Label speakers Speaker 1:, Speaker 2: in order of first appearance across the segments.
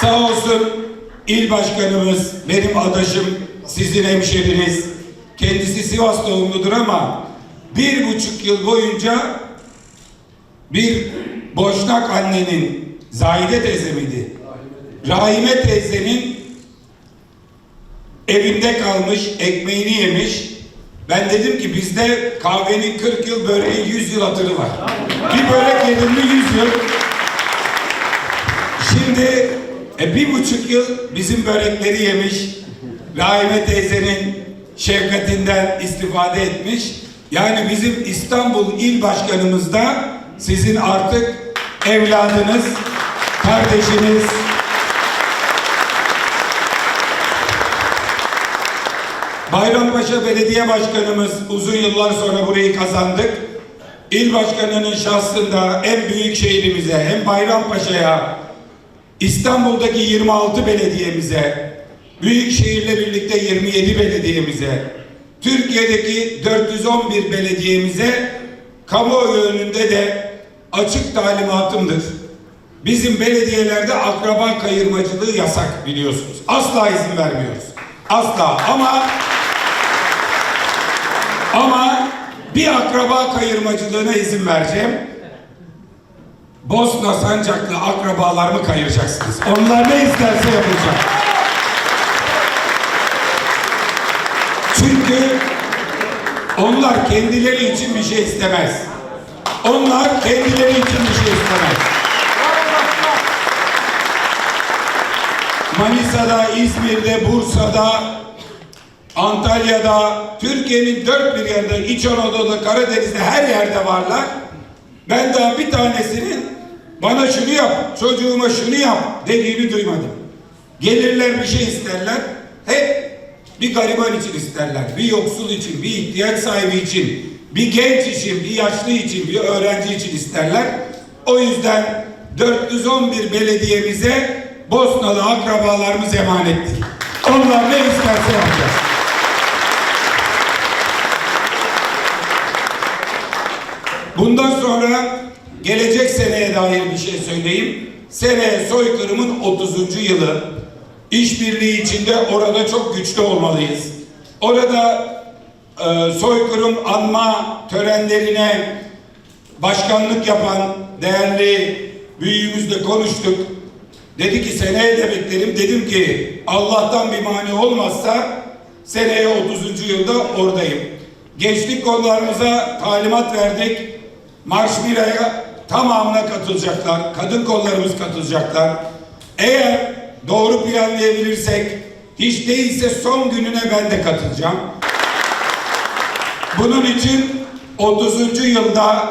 Speaker 1: Sağ olsun il başkanımız, benim adaşım, sizin hemşeriniz. Kendisi Sivas doğumludur ama bir buçuk yıl boyunca bir boşnak annenin, Zahide teyze miydi? Rahime teyzenin evinde kalmış, ekmeğini yemiş. Ben dedim ki bizde kahvenin 40 yıl böreğin 100 yıl hatırı var. Bir börek yedim mi 100 yıl. Şimdi e, bir buçuk yıl bizim börekleri yemiş. Rahime teyzenin şefkatinden istifade etmiş. Yani bizim İstanbul İl Başkanımız da sizin artık evladınız, kardeşiniz. Bayrampaşa Belediye Başkanımız uzun yıllar sonra burayı kazandık. İl Başkanı'nın şahsında hem büyük şehrimize hem Bayrampaşa'ya İstanbul'daki 26 belediyemize, büyük şehirle birlikte 27 belediyemize, Türkiye'deki 411 belediyemize kamuoyu önünde de açık talimatımdır. Bizim belediyelerde akraba kayırmacılığı yasak biliyorsunuz. Asla izin vermiyoruz. Asla ama ama bir akraba kayırmacılığına izin vereceğim. Bosna Sancaklı akrabalarımı kayıracaksınız. Onlar ne isterse yapacak. Çünkü onlar kendileri için bir şey istemez. Onlar kendileri için bir şey istemez. Manisa'da, İzmir'de, Bursa'da, Antalya'da, Türkiye'nin dört bir yerinde, İç Anadolu'da, Karadeniz'de her yerde varlar. Ben daha bir tanesinin bana şunu yap, çocuğuma şunu yap dediğini duymadım. Gelirler bir şey isterler, hep bir gariban için isterler, bir yoksul için, bir ihtiyaç sahibi için, bir genç için, bir yaşlı için, bir öğrenci için isterler. O yüzden 411 belediyemize Bosnalı akrabalarımız emanettir. Onlar ne isterse yapacağız. Bundan sonra gelecek seneye dair bir şey söyleyeyim. Seneye soykırımın 30. yılı. İşbirliği içinde orada çok güçlü olmalıyız. Orada e, soykırım anma törenlerine başkanlık yapan değerli büyüğümüzle konuştuk. Dedi ki seneye de beklerim. Dedim ki Allah'tan bir mani olmazsa seneye 30. yılda oradayım. Gençlik kollarımıza talimat verdik. Marş Mira'ya tamamına katılacaklar. Kadın kollarımız katılacaklar. Eğer doğru planlayabilirsek hiç değilse son gününe ben de katılacağım. Bunun için 30. yılda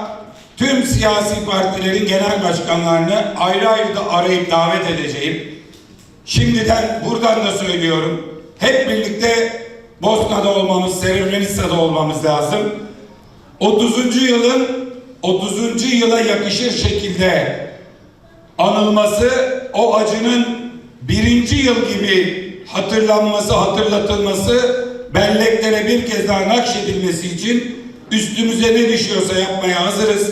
Speaker 1: tüm siyasi partilerin genel başkanlarını ayrı ayrı da arayıp davet edeceğim. Şimdiden buradan da söylüyorum. Hep birlikte Bosna'da olmamız, Srebrenica'da olmamız lazım. 30. yılın 30. yıla yakışır şekilde anılması, o acının birinci yıl gibi hatırlanması, hatırlatılması, belleklere bir kez daha nakşedilmesi için üstümüze ne düşüyorsa yapmaya hazırız.